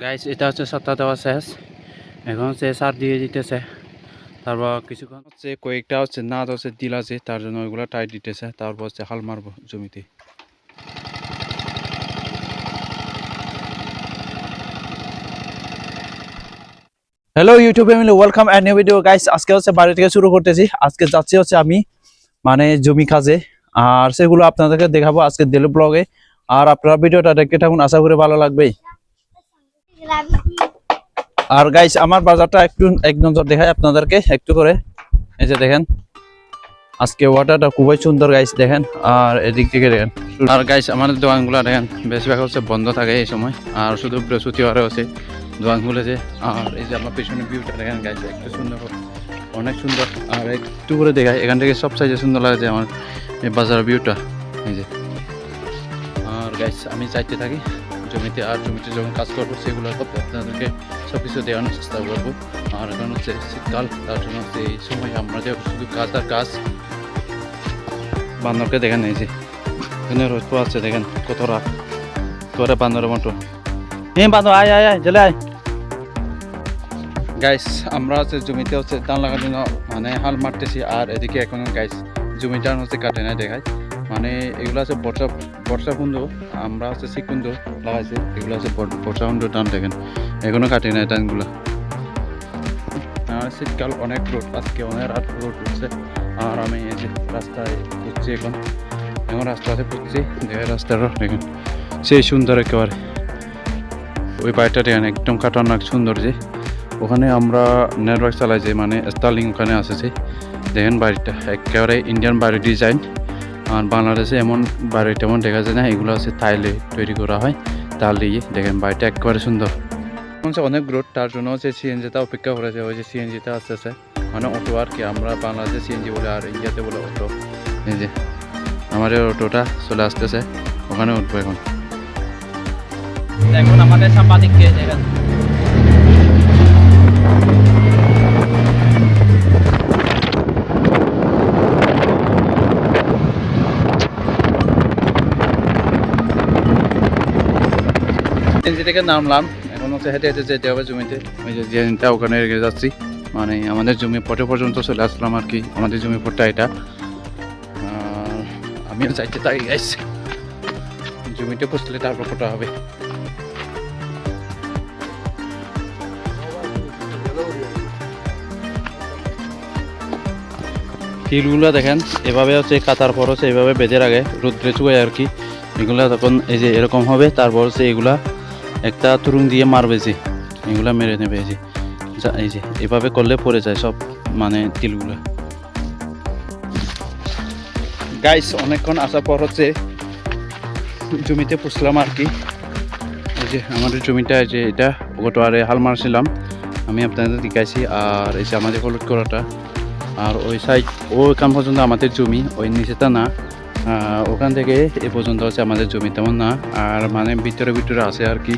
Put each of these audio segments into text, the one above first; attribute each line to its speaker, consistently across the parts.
Speaker 1: Guys এটা হচ্ছে সত্তা দেওয়া শেষ। এখন হচ্ছে সার দিয়ে দিতেছে। তারপর কিছুক্ষণ হচ্ছে, কয়েকটা হচ্ছে নাদ হচ্ছে, দিল আছে, তার জন্য ওইগুলো টাইট দিতেছে। তারপর হচ্ছে হাল মারবো জমিতে। Hello YouTube family welcome and new video guys আজকে হচ্ছে বাড়ি থেকে শুরু করতেছি। আজকে যাচ্ছি হচ্ছে আমি মানে জমি কাজে। আর সেগুলো আপনাদেরকে দেখাবো আজকে দিল ব্লগে আর আপনারা ভিডিওটা দেখতে থাকুন, আশা করি ভালো লাগবে আর গাইস আমার বাজারটা একটু, এক নজর দেখাই আপনাদেরকে, একটু করে। এই যে দেখেন, আজকে ওয়াটারটা খুবই সুন্দর গাইস দেখেন, আর এদিক থেকে দেখেন আর গাইস আমাদের দোকানগুলো দেখেন, বেশিরভাগ হচ্ছে বন্ধ থাকে এই সময়, আর শুধু বৃহস্পতিবারে হচ্ছে দোকানগুলো যে আর এই যে আমার পেছনে ভিউটা দেখেন গাইস একটু সুন্দর, অনেক সুন্দর। আর একটু করে দেখাই, এখান থেকে সব সাইজে সুন্দর লাগে আমার এই বাজারের ভিউটা এই যে। আর গাইস আমি চাইতে থাকি জমিতে আর জমিতে যখন কাজ করব, সেগুলো করতে আপনাদেরকে সব কিছু দেওয়ানোর চেষ্টা করব। আর এখন হচ্ছে শীতকাল, তার জন্য হচ্ছে এই সময় আমরা যে শুধু কাজ আর কাজ। বান্দরকে দেখেন এই যে, এখানে রোদ আছে, দেখেন কত রাত। করে বান্দরের মতো। হ্যাঁ বান্দর, আয় আয় আয়, জেলে আয়। গাইস আমরা হচ্ছে জমিতে হচ্ছে ধান লাগানোর জন্য মানে হাল মারতেছি, আর এদিকে এখন গাইস জমিটা হচ্ছে কাটে নাই দেখায়। মানে এগুলো আছে বর্ষা বর্ষা কুন্দ আমরা হচ্ছে শিকুন্দ লাগাইছি, এগুলো আছে বর- বর্ষা কুন্দ টান দেখেন, এখনও কাটি নাই টানগুলো। আর শীতকাল অনেক রোদ, আজকে অনেক রাত রোদ উঠছে, আর আমি এই যে রাস্তায় ঘুরছি এখন এখন রাস্তাতে ঘুরছি দেখে রাস্তাটা, দেখেন, সেই সুন্দর একেবারে। ওই বাড়িটা দেখেন, একদম কাটানোক সুন্দর যে। ওখানে আমরা নেটওয়ার্ক চালাই যে মানে স্টার্লিং ওখানে আসেছে। দেখেন বাড়িটা, একেবারে ইন্ডিয়ান বাড়ি ডিজাইন আর বাংলাদেশে এমন বাড়ি তেমন দেখা যায় না, এগুলো হচ্ছে থাইলে তৈরি করা হয়। তাল দিয়ে দেখেন বাড়িটা একেবারে সুন্দর। হচ্ছে অনেক রোড, তার জন্য হচ্ছে সিএনজিটা অপেক্ষা করেছে, ওই যে সিএনজিটা আসতেছে মানে অটো আর কি, আমরা বাংলাদেশে সিএনজি বলে আর ইন্ডিয়াতে বলে অটো। যে, আমাদের অটোটা চলে আসতেছে, ওখানে উঠবো এখন।
Speaker 2: এখন আমাদের সাংবাদিক দেখেন
Speaker 1: থেকে নামলাম। এখন হচ্ছে হেঁটে হেঁটে যেতে হবে জমিতে। ওই যে জেনটা ওখানে রেখে যাচ্ছি মানে আমাদের জমি পটে পর্যন্ত চলে আসলাম আর কি। আমাদের জমি পটটা এটা। আমিও যাইতে তাই গাইস জমিতে বসলে তারপর ফোটা হবে। তিলগুলো দেখেন, এভাবে হচ্ছে কাতার পর হচ্ছে এভাবে বেঁধে রাখে। রুদ্রে চুয়ে আর কি। এগুলা তখন এই যে এরকম হবে, তারপর হচ্ছে এগুলা একটা তুরুং দিয়ে মারবে যে, এগুলা মেরে নেবে যে এই যে, এভাবে করলে পড়ে যায় সব মানে তিলগুলো। গাইস অনেকক্ষণ আসার পর হচ্ছে জমিতে পুষলাম আর কি। এই যে আমাদের জমিটা যে এটা গোটোয়ারে হাল মারছিলাম। আমি আপনাদের দেখাইছি, আর এই যে আমাদের হলুদ করাটা। আর ওই সাইড ওইখান পর্যন্ত আমাদের জমি, ওই নিচেটা না। ওখান থেকে এ পর্যন্ত হচ্ছে আমাদের জমি, তেমন না। আর মানে ভিতরে ভিতরে আছে আর কি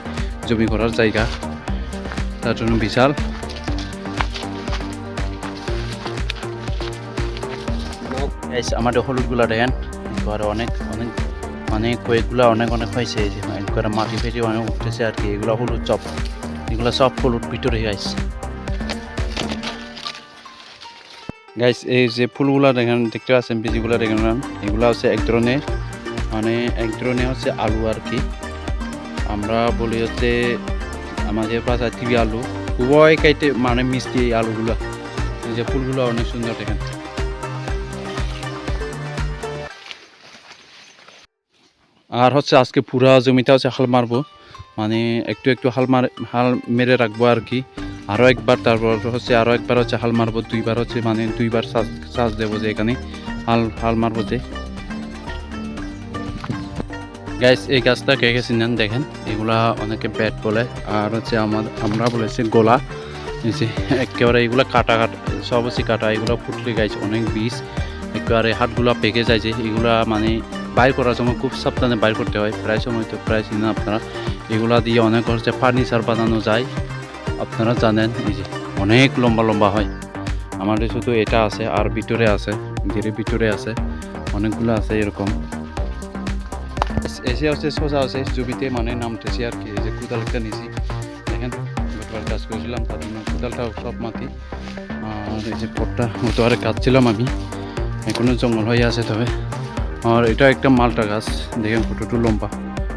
Speaker 1: জমি করার জায়গা। তার জন্য বিশাল। আমাদের হলুদগুলা দেখেন, এবারে অনেক অনেক মানে কয়েকগুলা, অনেক অনেক হয়েছে। মাটি ফেটে অনেক উঠতেছে আর কি। এগুলো হলুদ চপ এগুলো সব হলুদ ভিতরে গাইস গাইস এই যে ফুলগুলা দেখেন, দেখতে পাচ্ছেন বীজগুলা দেখেন এগুলা হচ্ছে এক ধরনের মানে এক ধরনের হচ্ছে আলু আর কি। আমরা বলি হচ্ছে আমাদের ভাষায় টিভি আলু। খুবই খাইতে মানে মিষ্টি এই আলুগুলা। এই যে ফুলগুলো অনেক সুন্দর দেখেন। আর হচ্ছে আজকে পুরা জমিটা হচ্ছে হাল মারবো। মানে একটু একটু হাল মার হাল মেরে রাখব আর কি। আরও একবার, তারপর হচ্ছে আরও একবার হচ্ছে হাল মারবো, দুইবার হচ্ছে মানে দুইবার চাষ চাষ দেবো যে এখানে। হাল হাল মারবো যে। গাইস এই গাছটা কে কে চিনেন দেখেন? এগুলা অনেকে ব্যাট বলে। আর হচ্ছে আমার, আমরা বলেছি গোলা। যে একেবারে এগুলা কাটা কাটা সব হচ্ছে কাটা, এগুলো ফুটলে গাইস অনেক বিষ। একেবারে হাতগুলা পেকে যায় যে, এগুলা মানে বাইর করার সময় খুব সাবধানে বাইর করতে হয়। প্রায় সময় তো প্রায় চিনেন আপনারা। এগুলা দিয়ে অনেক হচ্ছে ফার্নিচার বানানো যায়। আপনারা জানেন, এই যে অনেক লম্বা লম্বা হয়। আমাদের শুধু এটা আছে, আর ভিতরে আছে ধীরে ভিতরে আছে, অনেকগুলো আছে এরকম। এস- হচ্ছে সোজা আছে জমিতে মানে নামতেছি আর কি, এই যে কোদালটা নিছি। দেখেন গতবার কাজ করেছিলাম, তার জন্য কোদালটাও সব মাটি। আর এই যে পটটা গতবারে কাটছিলাম আমি। এখনও জঙ্গল হয়ে আছে তবে। আর এটা একটা মালটা গাছ, দেখেন কতটুকু লম্বা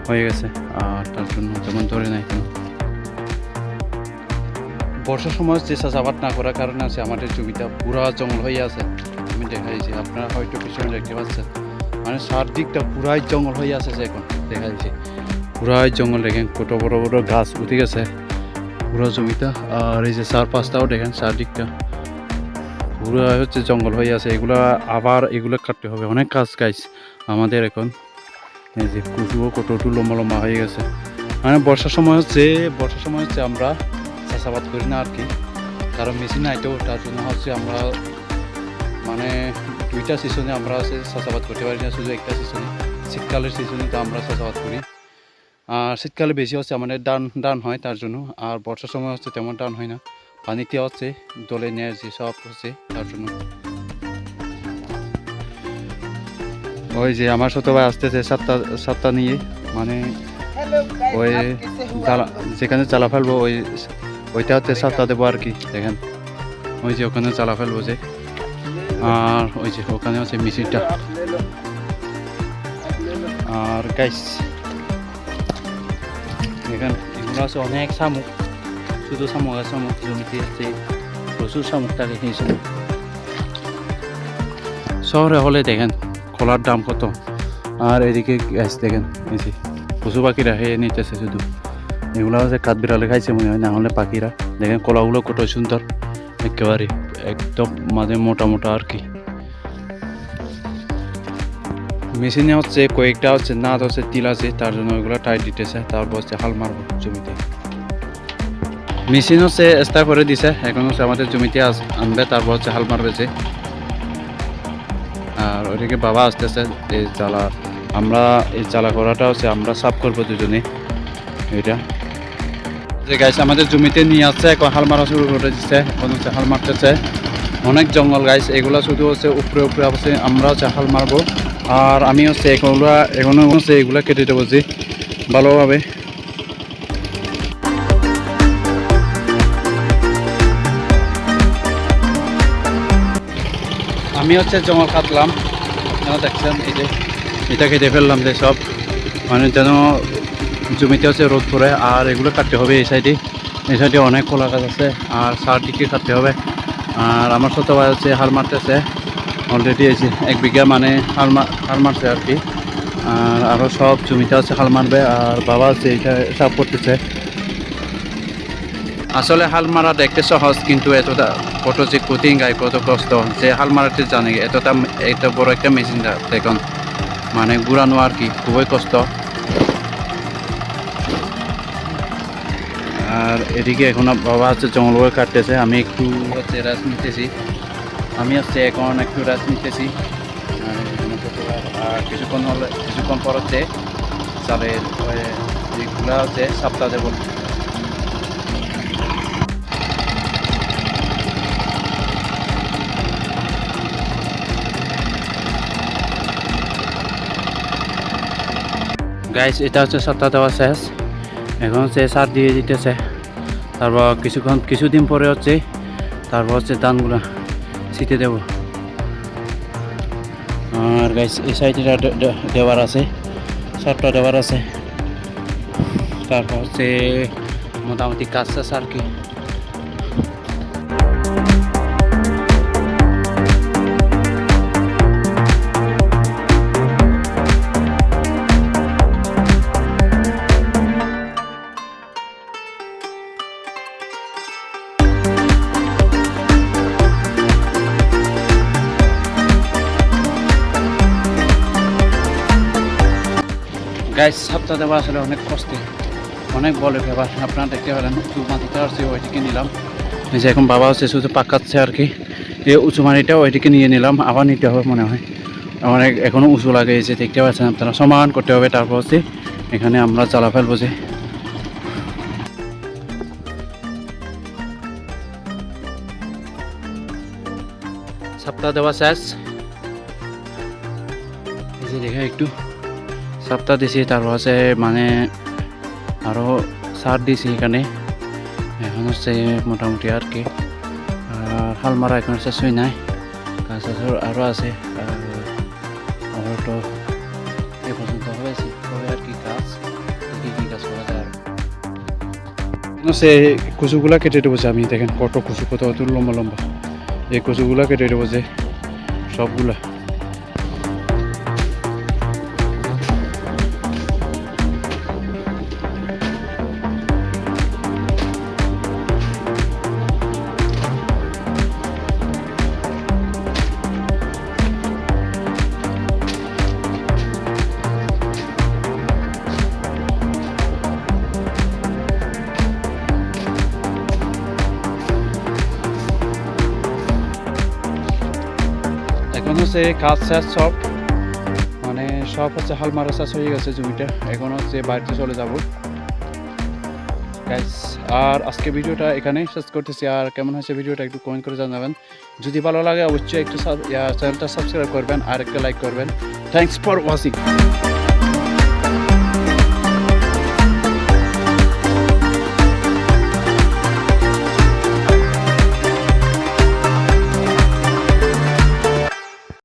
Speaker 1: হয়ে গেছে। আর তার জন্য তেমন ধরে কেন বর্ষার সময় যে চাষাবাদ না করার কারণে আছে, আমাদের জমিটা পুরা জঙ্গল হয়ে আছে। আমি দেখাইছি আপনারা হয়তো পিছনে দেখতে পাচ্ছেন। মানে চারদিকটা পুরাই জঙ্গল হয়ে আছে যে এখন, দেখা যাচ্ছে পুরাই জঙ্গল দেখেন, কত বড় বড় গাছ উঠে গেছে। পুরো জমিটা, আর এই যে চার পাঁচটাও দেখেন, চারদিকটা। পুরো হচ্ছে জঙ্গল হয়ে আছে। এগুলা আবার এগুলো কাটতে হবে। অনেক কাজ গাছ আমাদের এখন। এই যে কুচুও কতটু লম্বা লম্বা হয়ে গেছে। মানে বর্ষার সময় হচ্ছে, বর্ষার সময় হচ্ছে আমরা চাষাবাদ করি না আর কি কারণ মেশিন আইতো তার জন্য হচ্ছে আমরা মানে দুইটা সিজনে আমরা হচ্ছে চাষাবাদ করতে পারি না শুধু একটা সিজনে শীতকালের সিজনে তো আমরা চাষাবাদ করি। আর শীতকালে বেশি হচ্ছে আমাদের ডান ডান হয় তার জন্য। আর বর্ষার সময় হচ্ছে তেমন ডান হয় না। পানিতে হচ্ছে দলে নেয় যে সব হচ্ছে তার জন্য। ওই যে আমার সাথে ভাই আসতেছে সাতটা সাতটা নিয়ে মানে ওই যেখানে চালা ফেলব ওই ওইটা হচ্ছে সাতটা দেবো আর কি, দেখেন। ওই যে ওখানে চালা ফেলব যে। আর ওই যে ওখানে হচ্ছে মিশিনটা। আর গাইস এখানে এগুলো আছে অনেক শামুক। শুধু শামুক আর শামুক জমিতে হচ্ছে প্রচুর শামুক থাকে এই সময় শহরে হলে দেখেন কলার দাম কত। আর এদিকে গ্যাস দেখেন, এই যে পশু পাখিরা খেয়ে নিতেছে শুধু। এগুলো হচ্ছে কাঠ বিড়ালে খাইছে মনে হয়, না হলে পাখিরা। দেখেন কলাগুলো কত সুন্দর। একেবারে একদম মাঝে মোটা মোটা আর কি। মেশিনে হচ্ছে কয়েকটা হচ্ছে নাদ হচ্ছে, তিল আছে, তার জন্য ওইগুলো টাইট দিতেছে। তারপর হচ্ছে হাল মারবো জমিতে। মেশিন হচ্ছে এস্তা করে দিছে, এখন হচ্ছে আমাদের জমিতে আনবে, তারপর হচ্ছে হাল মারবে যে। আর ওইদিকে বাবা আসতেছে, এই জ্বালা। আমরা এই জ্বালা করাটা হচ্ছে আমরা সাফ করব দুজনে। এটা। গাছ আমাদের জমিতে নিয়ে আসছে, এখন হাল মারা শুরু করে দিচ্ছে, এখন হচ্ছে হাল মারতেছে। অনেক জঙ্গল গাছ এগুলো শুধু হচ্ছে উপরে উপরে আছে আমরা হচ্ছে হাল মারবো। আর আমি হচ্ছে এগুলো, এখনও হচ্ছে এগুলো কেটে দেবো যে ভালোভাবে। আমি হচ্ছে জঙ্গল কাটলাম দেখছেন, এই যে এটা কেটে ফেললাম যে সব। মানে যেন জমিতে আছে রোদ পড়ে, আর এগুলো কাটতে হবে এই সাইডে। এই সাইডে অনেক কলা গাছ আছে, আর সার দিকে কাটতে হবে। আর আমার সাথে হচ্ছে হাল মারতেছে। অলরেডি এসে এক বিঘা মানে হাল হাল মারছে আর কি। আর আরও সব জমিতে আছে হাল মারবে, আর বাবা হচ্ছে এটা সাফ করতেছে। আসলে হাল মারা দেখতে সহজ, কিন্তু এতটা কত যে কঠিন গায়ে কত কষ্ট। যে হাল মারাতে জানে, এতটা এত বড় একটা মেশিন দেখুন। মানে ঘুরানো আর কি, খুবই কষ্ট। আর এদিকে এখন বাবা হচ্ছে জঙ্গল কাটতেছে, আমি একটু হচ্ছে রাস নিতেছি। আমি হচ্ছে এখন একটু রাস নিতেছি। আর কিছুক্ষণ হলে, কিছুক্ষণ পর হচ্ছে চালের যেগুলো হচ্ছে সপ্তাহ দেবো। গাইস এটা হচ্ছে সপ্তাহ দেওয়া শেষ। এখন হচ্ছে সার দিয়ে দিতেছে। তারপর কিছুক্ষণ, কিছুদিন পরে হচ্ছে, তারপর হচ্ছে ধানগুলো ছিটে দেব। আর এই সাইডে দেওয়ার আছে, সারটা দেওয়ার আছে। তারপর হচ্ছে মোটামুটি কাজ আছে আর কি গাইস সপ্তাহ দেওয়া আসলে অনেক কষ্ট। অনেক বলে ব্যাপার আপনারা দেখতে পেলেন, উঁচু মাটিটা আসছে, ওইদিকে নিলাম। এই যে এখন বাবা হচ্ছে শুধু পাকাচ্ছে আর কি। এই উঁচু মাটিটা ওইদিকে নিয়ে নিলাম, আবার নিতে হবে মনে হয়। অনেক এখনও উঁচু লাগে এই যে দেখতে পাচ্ছেন আপনারা, সমান করতে হবে তারপর হচ্ছে এখানে আমরা জ্বালা ফেলব যে। সপ্তাহ দেওয়া শেষ। দেখে একটু। সপ্তাহ দিছি তারপর হচ্ছে মানে আরও সার দিছি এখানে এখন হচ্ছে মোটামুটি আর কি। আর মারা এখন শেষই নাই। কাজ আরও আছে। আর আমার তো এ পর্যন্ত হয়েছে তবে আর কি কাজ দেখি কি কাজ করা যায় সে কুচুগুলা কেটে দেবো আমি, দেখেন কত কুচু, কত অত লম্বা লম্বা। এই কুচুগুলা কেটে দেবো যে সবগুলা হচ্ছে কাজ শেষ সব। মানে সব হচ্ছে হাল মারা শেষ হয়ে গেছে জমিটা। এখন হচ্ছে বাড়িতে চলে যাব। গাইস আর আজকে ভিডিওটা এখানেই শেষ করতেছি। আর কেমন হয়েছে ভিডিওটা একটু কমেন্ট করে জানাবেন। যদি ভালো লাগে, অবশ্যই একটু চ্যানেলটা সাবস্ক্রাইব করবেন আর একটা লাইক করবেন। Thanks for watching